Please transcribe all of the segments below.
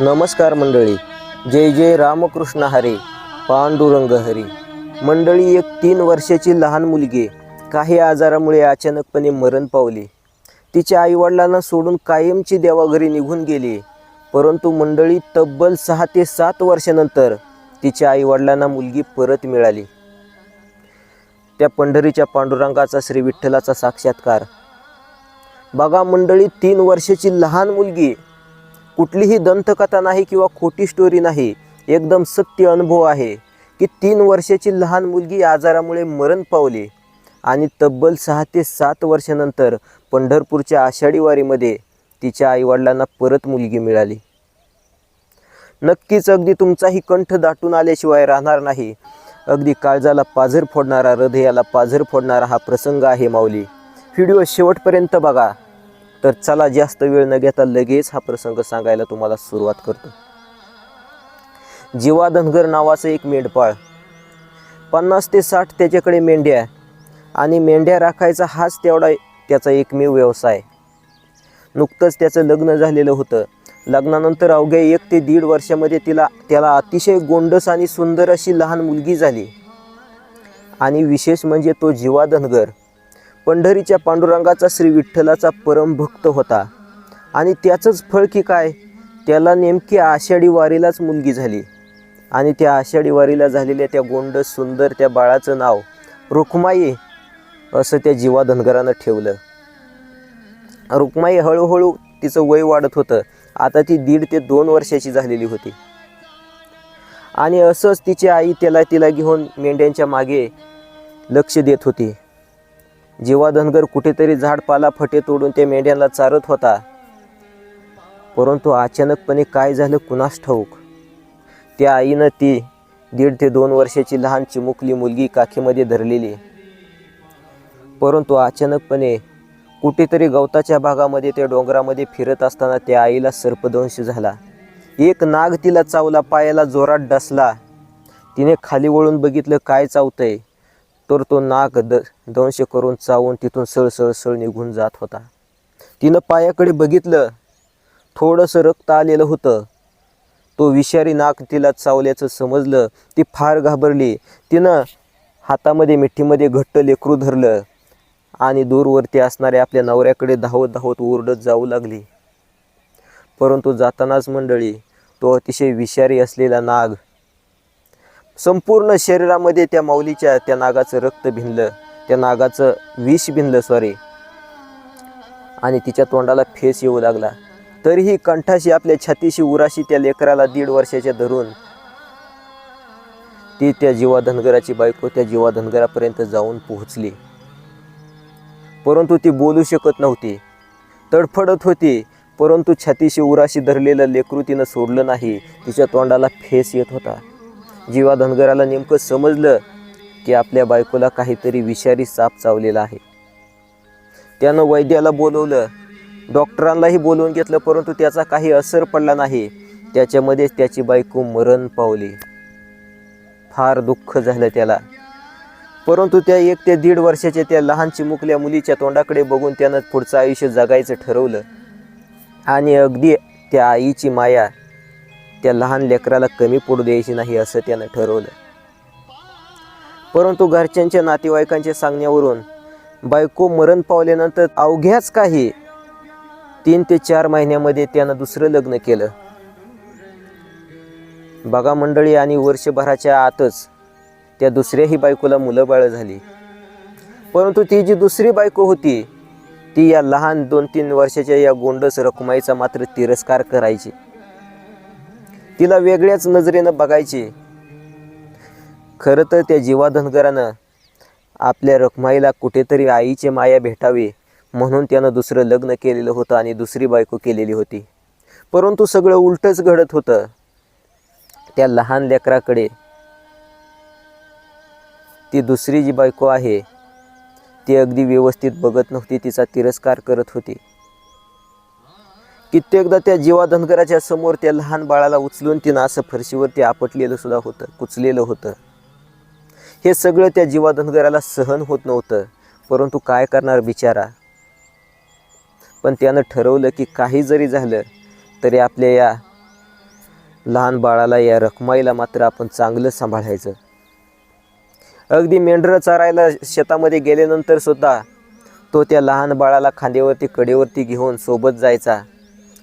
नमस्कार मंडळी. जय जय रामकृष्ण हरे. पांडुरंग हरी. मंडळी एक तीन वर्षाची लहान मुलगी काही आजारामुळे अचानकपणे मरण पावली. तिच्या आईवडिलांना सोडून कायमची देवाघरी निघून गेली. परंतु मंडळी तब्बल सहा ते सात वर्षानंतर तिच्या आईवडिलांना मुलगी परत मिळाली. त्या पंढरीच्या पांडुरंगाचा श्री विठ्ठलाचा साक्षात्कार. बघा मंडळी तीन वर्षाची लहान मुलगी कुठलीही दंतकथा नाही किंवा खोटी स्टोरी नाही एकदम सत्य अनुभव आहे की तीन वर्षाची लहान मुलगी आजारामुळे मरण पावली आणि तब्बल सहा ते सात वर्षानंतर पंढरपूरच्या आषाढी वारीमध्ये तिच्या आईवडिलांना परत मुलगी मिळाली. नक्कीच अगदी तुमचाही कंठ दाटून आल्याशिवाय राहणार नाही. अगदी काळजाला पाझर फोडणारा हृदयाला पाझर फोडणारा हा प्रसंग आहे माऊली. व्हिडिओ शेवटपर्यंत बघा. तर चला जास्त वेळ न घेता लगेच हा प्रसंग सांगायला तुम्हाला सुरुवात करतो. जीवा धनगर नावाचं एक मेंढपाळ. पन्नास ते साठ त्याच्याकडे मेंढ्या आणि मेंढ्या राखायचा हाच तेवढा त्याचा एकमेव व्यवसाय. नुकतंच त्याचं लग्न झालेलं होतं. लग्नानंतर अवघ्या एक ते दीड वर्षामध्ये तिला त्याला अतिशय गोंडस आणि सुंदर अशी लहान मुलगी झाली. आणि विशेष म्हणजे तो जीवा धनगर. पंढरीच्या पांडुरंगाचा श्री विठ्ठलाचा परमभक्त होता. आणि त्याचंच फळ की काय? त्याला नेमकी आषाढी वारीलाच मुलगी झाली. आणि त्या आषाढी वारीला झालेल्या त्या गोंड सुंदर त्या बाळाचं नाव रुक्माई असं त्या जीवा धनगरानं ठेवलं. रुक्माई हळूहळू तिचं वय वाढत होतं. आता ती दीड ते दोन वर्षाची झालेली होती. आणि असंच तिची आई त्याला तिला घेऊन मेंढ्यांच्या मागे लक्ष देत होती. जेव्हा धनगर कुठेतरी झाडपाला फटे तोडून त्या मेंढ्यांना चारत होता. परंतु अचानकपणे काय झालं कुणास ठाऊक? त्या आईनं ती दीड ते दोन वर्षाची लहान चिमुकली मुलगी काखेमध्ये धरलेली. परंतु अचानकपणे कुठेतरी गवताच्या भागामध्ये त्या डोंगरामध्ये फिरत असताना त्या आईला सर्पदंश झाला. एक नाग तिला चावला पायाला जोरात डसला. तिने खाली वळून बघितलं काय चावतंय. तर तो नाग द दंश करून चावून तिथून सळसळ सळ निघून जात होता. तिनं पायाकडे बघितलं थोडंसं रक्त आलेलं होतं. तो विषारी नाक तिला चावल्याचं समजलं ती फार घाबरली. तिनं हातामध्ये मिठीमध्ये घट्ट लेकरू धरलं आणि दूरवरती असणाऱ्या आपल्या नवऱ्याकडे धावत धावत ओरडत जाऊ लागली. परंतु जातानाच मंडळी तो अतिशय विषारी असलेला नाग संपूर्ण शरीरामध्ये त्या माऊलीच्या त्या नागाचं रक्त भिनलं त्या नागाचं विष भिनलं सॉरी आणि तिच्या तोंडाला फेस येऊ लागला. तरीही कंठाशी आपल्या छातीशी उराशी त्या लेकराला दीड वर्षाच्या धरून ती त्या जीवा धनगराची बायको त्या जीवा धनगरापर्यंत जाऊन पोहोचली. परंतु ती बोलू शकत नव्हती. तडफडत होती परंतु छातीशी उराशी धरलेलं लेकरू तिनं सोडलं नाही. तिच्या तोंडाला फेस येत होता. जीवा धनगराला नेमकं समजलं की आपल्या बायकोला काहीतरी विषारी साप चावलेला आहे. त्यानं वैद्याला बोलवलं. डॉक्टरांनाही बोलवून घेतलं परंतु त्याचा काही असर पडला नाही. त्याच्यामध्येच त्याची बायको मरण पावली. फार दुःख झालं त्याला. परंतु त्या एक ते दीड वर्षाच्या त्या लहान चिमुकल्या मुलीच्या तोंडाकडे बघून त्यानं पुढचं आयुष्य जगायचं ठरवलं. आणि अगदी त्या आईची माया त्या लहान लेकराला कमी पडू द्यायची नाही असं त्यानं ठरवलं. परंतु घरच्यांच्या नातेवाईकांच्या सांगण्यावरून बायको मरण पावल्यानंतर अवघ्याच काही तीन ते चार महिन्यामध्ये त्यानं दुसरं लग्न केलं. बघा मंडळी आणि वर्षभराच्या आतच त्या दुसऱ्याही बायकोला मुलं बाळ झाली. परंतु ती जी दुसरी बायको होती ती या लहान दोन तीन वर्षाच्या या गोंडस रखुमाईचा मात्र तिरस्कार करायची. तिला वेगळ्याच नजरेनं बघायचे. खरं तर त्या जीवाधनकरानं आपल्या रखमाईला कुठेतरी आईचे माया भेटावी म्हणून त्यानं दुसरं लग्न केलेलं होतं आणि दुसरी बायको केलेली होती. परंतु सगळं उलटच घडत होतं. त्या लहान लेकराकडे ती दुसरी जी बायको आहे ती अगदी व्यवस्थित बघत नव्हती तिचा तिरस्कार करत होती. कित्येकदा त्या जीवा धनगराच्या समोर त्या लहान बाळाला उचलून तिनं असं फरशीवरती आपटलेलं सुद्धा होतं कुचलेलं होतं. हे सगळं त्या जीवा धनगराला सहन होत नव्हतं परंतु काय करणार बिचारा? पण त्यानं ठरवलं की काही जरी झालं तरी आपल्या या लहान बाळाला या रखमाईला मात्र आपण चांगलं सांभाळायचं. अगदी मेंढरं चारायला शेतामध्ये गेल्यानंतर सुद्धा तो त्या लहान बाळाला खांद्यावरती कडेवरती घेऊन सोबत जायचा.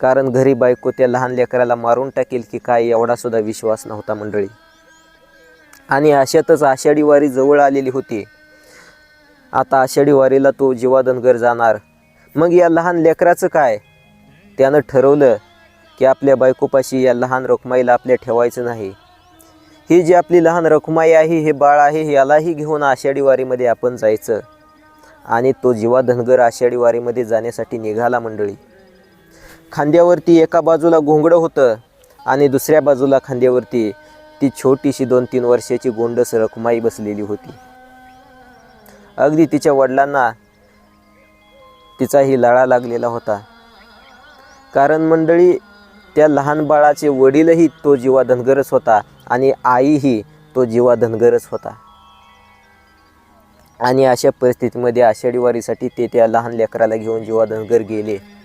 कारण घरी बायको त्या लहान लेकराला मारून टाकेल की काय एवढासुद्धा विश्वास नव्हता मंडळी. आणि अशातच आषाढी वारी जवळ आलेली होती. आता आषाढी वारीला तो जीवाधनगर जाणार. मग या लहान लेकराचं काय? त्यानं ठरवलं की आपल्या बायकोपाशी या लहान रखमाईला आपल्या ठेवायचं नाही. ही जी आपली लहान रखमाई आहे हे बाळ आहे यालाही घेऊन आषाढी वारीमध्ये आपण जायचं. आणि तो जीवा धनगर आषाढी वारीमध्ये जाण्यासाठी निघाला मंडळी. खांद्यावरती एका बाजूला घोंगडं होतं आणि दुसऱ्या बाजूला खांद्यावरती ती छोटीशी दोन तीन वर्षाची गोंडस रखमाई बसलेली होती. अगदी तिच्या वडिलांना तिचाही लळा लागलेला होता. कारण मंडळी त्या लहान बाळाचे वडीलही तो जीवा धनगरच होता आणि आईही तो जीवा धनगरच होता. आणि अशा परिस्थितीमध्ये आषाढी वारीसाठी ते त्या लहान लेकराला घेऊन जीवा धनगर गेले.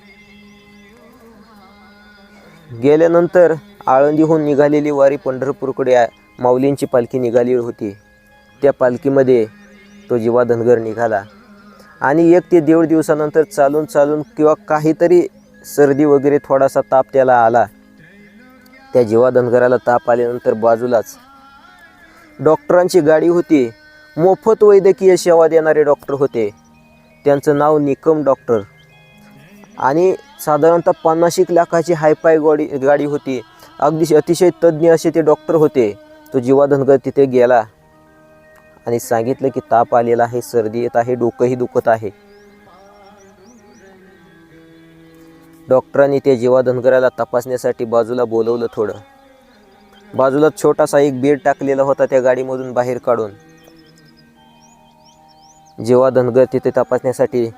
गेल्यानंतर आळंदीहून निघालेली वारी पंढरपूरकडे माऊलींची पालखी निघाली होती. त्या पालखीमध्ये तो जीवा धनगर निघाला. आणि एक ते दीड दिवसानंतर चालून चालून किंवा काहीतरी सर्दी वगैरे थोडासा ताप त्याला आला. त्या जीवा धनगराला ताप आल्यानंतर बाजूलाच डॉक्टरांची गाडी होती. मोफत वैद्यकीय सेवा देणारे डॉक्टर होते. त्यांचं नाव निकम डॉक्टर. आणि साधारणतः पन्नास एक लाखाची हायफाय गाडी गाडी होती. अगदी अतिशय तज्ज्ञ असे ते डॉक्टर होते. तो जीवा धनगर तिथे गेला आणि सांगितलं की ताप आलेला आहे सर्दी येत आहे डोकंही दुखत आहे. डॉक्टरांनी त्या जीवा धनगराला तपासण्यासाठी बाजूला बोलवलं थोडं. बाजूला छोटासा एक बेड टाकलेला होता त्या गाडीमधून बाहेर काढून. जेव्हा धनगर तिथे तपासण्यासाठी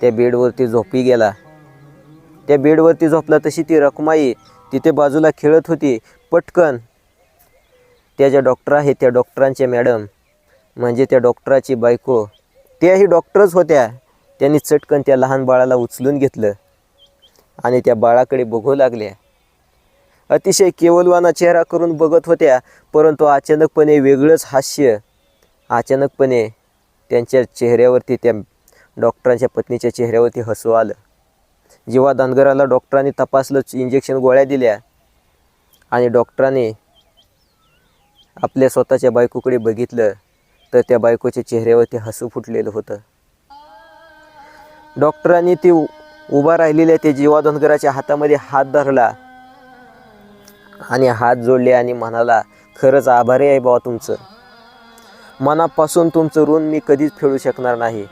त्या बेडवरती झोपी गेला. त्या बेडवरती झोपला तशी ती रखमाई तिथे बाजूला खेळत होती. पटकन. त्या ज्या डॉक्टर आहेत त्या डॉक्टरांच्या मॅडम म्हणजे त्या डॉक्टराची बायको त्याही डॉक्टरच होत्या. त्यांनी चटकन त्या लहान बाळाला उचलून घेतलं आणि त्या बाळाकडे बघू लागल्या. अतिशय केवलवाना चेहरा करून बघत होत्या परंतु अचानकपणे वेगळंच हास्य अचानकपणे त्यांच्या चेहऱ्यावरती त्या डॉक्टरांच्या पत्नीच्या चेहऱ्यावरती हसू आलं. जेव्हा दानगराला डॉक्टरांनी तपासलं इंजेक्शन गोळ्या दिल्या आणि डॉक्टरांनी आपल्या स्वतःच्या बायकोकडे बघितलं तर त्या बायकोच्या चेहऱ्यावरती हसू फुटलेलं होतं. डॉक्टरांनी ती उभा राहिलेल्या त्या जीवा धनगराच्या हातामध्ये हात धरला आणि हात जोडले आणि म्हणाला खरंच आभारी आहे बाबा तुमचं. मनापासून तुमचं ऋण मी कधीच फेडू शकणार नाही.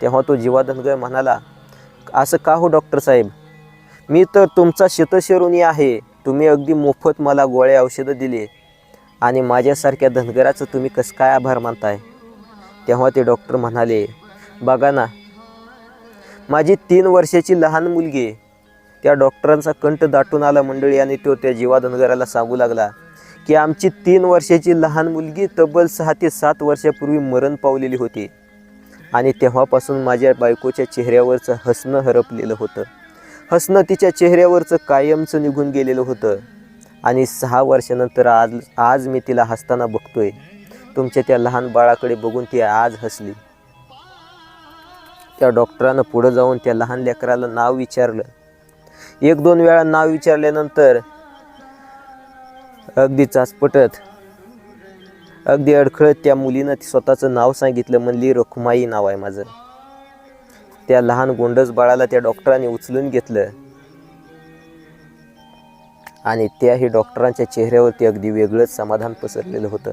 तेव्हा तो जीवा धनगर म्हणाला असं का हो डॉक्टर साहेब? मी तर तुमचा शतशिरुनी आहे. तुम्ही अगदी मोफत मला गोळे औषधं दिली आणि माझ्यासारख्या धनगराचं तुम्ही कसं काय आभार मानताय? तेव्हा ते डॉक्टर म्हणाले बघा ना माझी तीन वर्षाची लहान मुलगी त्या डॉक्टरांचा कंठ दाटून आला मंडळी आणि तो त्या जीवा धनगराला सांगू लागला की आमची तीन वर्षाची लहान मुलगी तब्बल सहा ते सात वर्षापूर्वी मरण पावलेली होती. आणि तेव्हापासून माझ्या बायकोच्या चेहऱ्यावरचं हसणं हरपलेलं होतं. हसणं तिच्या चेहऱ्यावरचं कायमचं निघून गेलेलं होतं. आणि सहा वर्षानंतर आज आज मी तिला हसताना बघतोय. तुमच्या त्या लहान बाळाकडे बघून ती आज हसली. त्या डॉक्टरानं पुढं जाऊन त्या लहान लेकराला नाव विचारलं. एक दोन वेळा नाव विचारल्यानंतर अगदी चाचपटत अगदी अडखळत त्या मुलीनं स्वतःचं नाव सांगितलं म्हणली रखुमाई नाव आहे माझं. त्या लहान गोंडस बाळाला त्या डॉक्टरांनी उचलून घेतलं. आणि त्याही डॉक्टरांच्या चेहऱ्यावरती अगदी वेगळंच समाधान पसरलेलं होतं.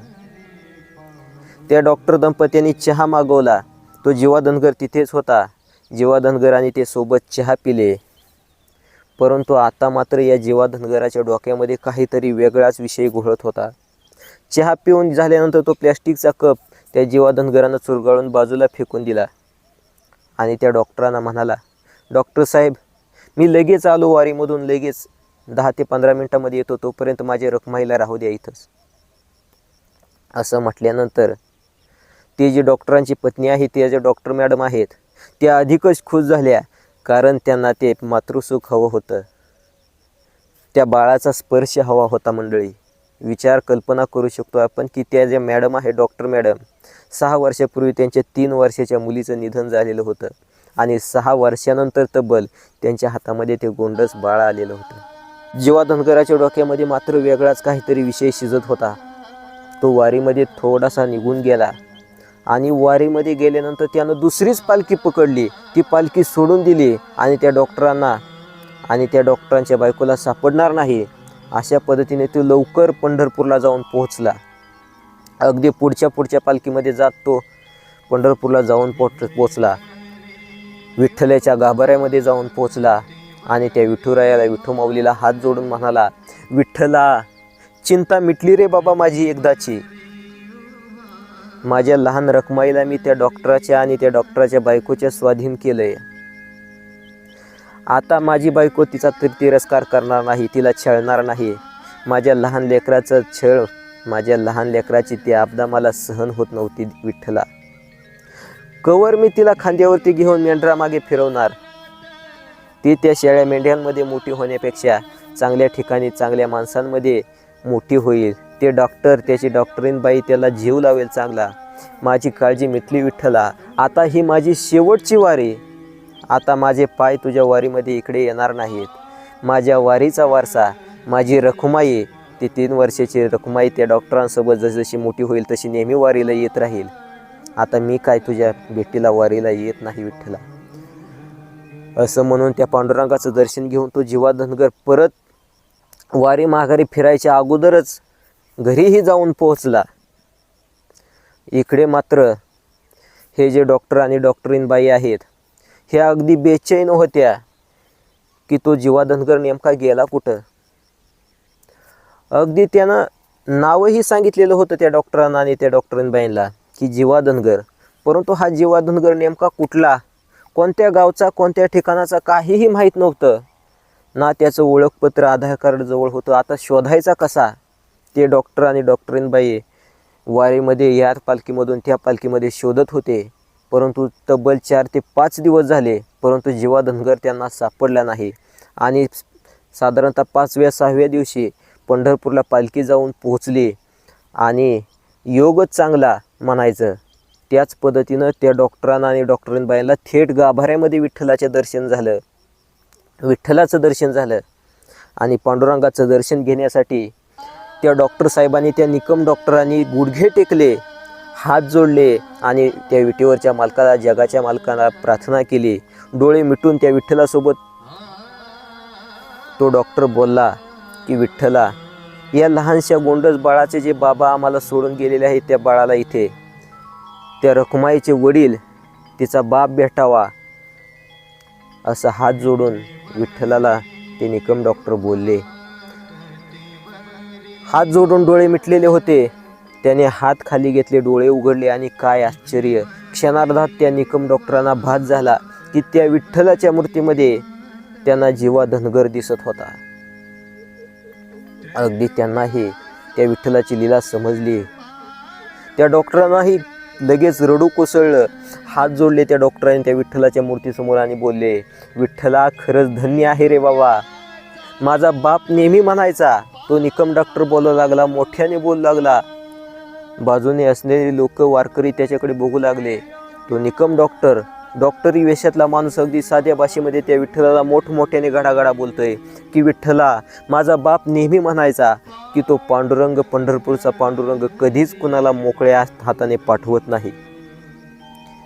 त्या डॉक्टर दंपत्यांनी चहा मागवला. तो जीवा धनगर तिथेच होता. जीवा धनगर आणि ते सोबत चहा पिले. परंतु आता मात्र या जीवा धनगराच्या डोक्यामध्ये काहीतरी वेगळाच विषय घोळत होता. चहा पिऊन झाल्यानंतर तो प्लॅस्टिकचा कप त्या जीवा धनगरांना चुरगाळून बाजूला फेकून दिला. आणि त्या डॉक्टरांना म्हणाला डॉक्टर साहेब मी लगेच आलो वारीमधून लगेच दहा ते पंधरा मिनटामध्ये येतो तोपर्यंत माझ्या रखमाईला राहू द्या इथंच. असं म्हटल्यानंतर ती जी डॉक्टरांची पत्नी आहे त्या ज्या डॉक्टर मॅडम आहेत त्या अधिकच खुश झाल्या कारण त्यांना ते मातृसुख हवं होतं. त्या बाळाचा स्पर्श हवा होता मंडळी. विचार कल्पना करू शकतो आपण की त्या ज्या मॅडम आहे डॉक्टर मॅडम सहा वर्षापूर्वी त्यांच्या तीन वर्षाच्या मुलीचं निधन झालेलं होतं आणि सहा वर्षानंतर तब्बल त्यांच्या हातामध्ये ते गोंडस बाळ आलेलं होतं. जेव्हा धनगराच्या डोक्यामध्ये मात्र वेगळाच काहीतरी विषय शिजत होता. तो वारीमध्ये थोडासा निघून गेला आणि वारीमध्ये गेल्यानंतर त्यानं दुसरीच पालखी पकडली. ती पालखी सोडून दिली आणि त्या डॉक्टरांना आणि त्या डॉक्टरांच्या बायकोला सापडणार नाही. अशा पद्धतीने तो लवकर पंढरपूरला जाऊन पोहोचला. अगदी पुढच्या पुढच्या पालखीमध्ये जात तो पंढरपूरला जाऊन पोच पोचला विठ्ठलाच्या गाभाऱ्यामध्ये जाऊन पोचला आणि त्या विठुरायाला विठुमाऊलीला हात जोडून म्हणाला विठ्ठला चिंता मिटली रे बाबा माझी एकदाची. माझ्या लहान रखमाईला मी त्या डॉक्टराच्या आणि त्या डॉक्टराच्या बायकोच्या स्वाधीन केलं आहे आता माझी बायको तिचा तिर तिरस्कार करणार नाही तिला छळणार नाही. माझ्या लहान लेकराचं छळ माझ्या लहान लेकराची ती आपदा मला सहन होत नव्हती विठ्ठला. कवर मी तिला खांद्यावरती घेऊन मेंढरामागे फिरवणार. ती त्या शेळ्या मेंढ्यांमध्ये मोठी होण्यापेक्षा चांगल्या ठिकाणी चांगल्या माणसांमध्ये मोठी होईल. ते डॉक्टर त्याची डॉक्टरीन बाई त्याला जीव लावेल चांगला. माझी काळजी मिटली विठ्ठला. आता ही माझी शेवटची वारी. आता माझे पाय तुझ्या वारीमध्ये इकडे येणार नाहीत. माझ्या वारीचा वारसा माझी रखुमाई ती तीन वर्षाची रखुमाई त्या डॉक्टरांसोबत जसजशी मोठी होईल तशी नेहमी वारीला येत राहील. आता मी काय तुझ्या भेटीला वारीला येत नाही विठ्ठला. असं म्हणून त्या पांडुरंगाचं दर्शन घेऊन तो जीवा धनगर परत वारी माघारी फिरायच्या अगोदरच घरीही जाऊन पोहोचला. इकडे मात्र हे जे डॉक्टर आणि डॉक्टरीनबाई आहेत ह्या अगदी बेचैन होत्या की तो जीवा धनगर नेमका गेला कुठं? अगदी त्यानं नावही सांगितलेलं होतं त्या डॉक्टरांना आणि त्या डॉक्टरांबाईंना की जीवा धनगर परंतु हा जीवा धनगर नेमका कुठला? कोणत्या गावचा कोणत्या ठिकाणाचा काहीही माहीत नव्हतं. ना त्याचं ओळखपत्र आधार कार्ड जवळ होतं. आता शोधायचा कसा? ते डॉक्टर आणि डॉक्टरीनबाई वारीमध्ये या पालखीमधून त्या पालखीमध्ये शोधत होते. परंतु तब्बल चार ते पाच दिवस झाले परंतु जीवा धनगर त्यांना सापडला नाही आणि साधारणतः पाचव्या सहाव्या दिवशी पंढरपूरला पालखी जाऊन पोहोचली आणि योगच चांगला म्हणायचं त्याच पद्धतीनं त्या डॉक्टरांना आणि डॉक्टरांबाईंना थेट गाभाऱ्यामध्ये विठ्ठलाचे दर्शन झालं. विठ्ठलाचं दर्शन झालं आणि पांडुरंगाचं दर्शन घेण्यासाठी त्या डॉक्टर साहेबांनी त्या निकम डॉक्टरांनी गुडघे टेकले हात जोडले आणि त्या विटेवरच्या मालकाला जगाच्या मालकाला प्रार्थना केली. डोळे मिटून त्या विठ्ठलासोबत तो डॉक्टर बोलला की विठ्ठला या लहानशा गोंडस बाळाचे जे बाबा आम्हाला सोडून गेलेले आहेत त्या बाळाला इथे त्या रखुमाईचे वडील तिचा बाप भेटावा. असं हात जोडून विठ्ठलाला ते निकम डॉक्टर बोलले. हात जोडून डोळे मिटलेले होते. त्याने हात खाली घेतले डोळे उघडले आणि काय आश्चर्य. क्षणार्धात त्या निकम डॉक्टरांना भात झाला. की त्या विठ्ठलाच्या मूर्तीमध्ये त्यांना जीवा धनगर दिसत होता. अगदी त्यांनाही त्या विठ्ठलाची लीला समजली. त्या डॉक्टरांनाही लगेच रडू कोसळलं. हात जोडले त्या डॉक्टरांनी त्या विठ्ठलाच्या मूर्तीसमोर आणि बोलले विठ्ठला खरंच धन्य आहे रे बाबा. माझा बाप नेहमी म्हणायचा तो निकम डॉक्टर बोलू लागला मोठ्याने बोलू लागला. बाजूने असलेले लोक वारकरी त्याच्याकडे बघू लागले. तो निकम डॉक्टर डॉक्टरी वेशातला माणूस अगदी साध्या भाषेमध्ये त्या विठ्ठलाला मोठमोठ्याने गडागडा बोलतोय. की विठ्ठला माझा बाप नेहमी म्हणायचा की तो पांडुरंग पंढरपूरचा पांडुरंग कधीच कुणाला मोकळ्या हाताने पाठवत नाही.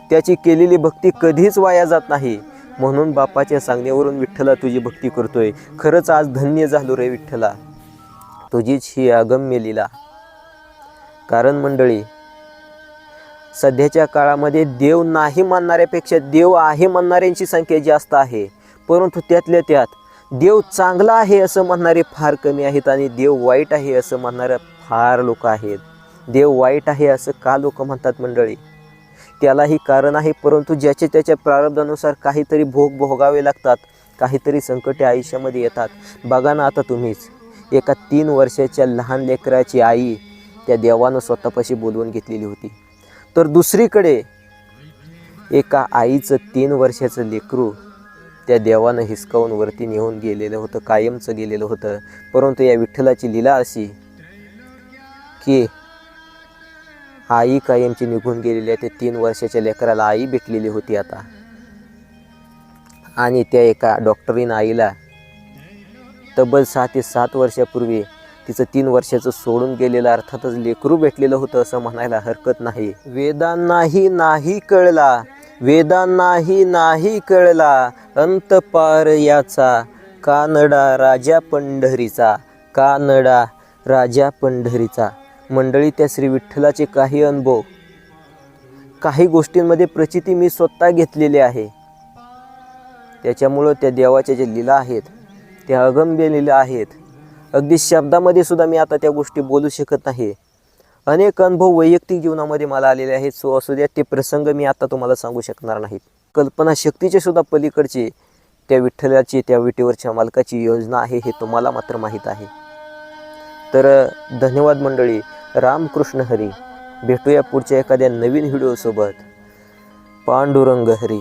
त्याची केलेली भक्ती कधीच वाया जात नाही. म्हणून बापाच्या सांगण्यावरून विठ्ठला तुझी भक्ती करतोय. खरंच आज धन्य झालो रे विठ्ठला. तुझीच ही अगम्य लीला. कारण मंडळी सध्याच्या काळामध्ये देव नाही मानणाऱ्यापेक्षा देव आहे म्हणणाऱ्यांची संख्या जास्त आहे. परंतु त्यातल्या त्यात देव चांगला आहे असं म्हणणारे फार कमी आहेत आणि देव वाईट आहे असं म्हणणारे फार लोक आहेत. देव वाईट आहे असं का लोक म्हणतात मंडळी? त्यालाही कारण आहे परंतु ज्याच्या त्याच्या प्रारब्धानुसार काहीतरी भोग भोगावे लागतात काहीतरी संकटे आयुष्यामध्ये येतात. बघा ना आता तुम्हीच. एका तीन वर्षाच्या लहान लेकराची आई त्या देवानं स्वतःपाशी बोलवून घेतलेली होती. तर दुसरीकडे एका आईचं तीन वर्षाचं लेकरू त्या देवानं हिसकावून वरती नेऊन गेलेलं होतं कायमचं गेलेलं होतं. परंतु या विठ्ठलाची लीला अशी की आई कायमची निघून गेलेली आहे. ते तीन वर्षाच्या लेकराला आई भेटलेली होती आता. आणि त्या एका डॉक्टरीनं आईला तब्बल सहा ते सात वर्षापूर्वी तिचं तीन वर्षाचं सोडून गेलेलं अर्थातच लेकरू भेटलेलं होतं असं म्हणायला हरकत नाही. वेदांनाही नाही कळला. वेदांनाही नाही कळला. अंत पार याचा. कानडा राजा पंढरीचा. कानडा राजा पंढरीचा. मंडळी त्या श्री विठ्ठलाचे काही अनुभव. काही गोष्टींमध्ये प्रचिती मी स्वतः घेतलेली आहे. त्याच्यामुळं त्या देवाच्या ज्या लीला आहेत त्या अगम्य लीला आहेत. अगदी शब्दामध्ये सुद्धा मी आता त्या गोष्टी बोलू शकत नाही. अनेक अनुभव वैयक्तिक जीवनामध्ये मला आलेले आहेत. सो असू द्या ते प्रसंग मी आता तुम्हाला सांगू शकणार नाहीत कल्पनाशक्तीचे सुद्धा पलीकडचे त्या विठ्ठलाची त्या विटेवरच्या मालकाची योजना आहे हे तुम्हाला मात्र माहीत आहे. तर धन्यवाद मंडळी. रामकृष्ण हरी. भेटूया पुढच्या एखाद्या नवीन व्हिडिओसोबत. पांडुरंग हरी.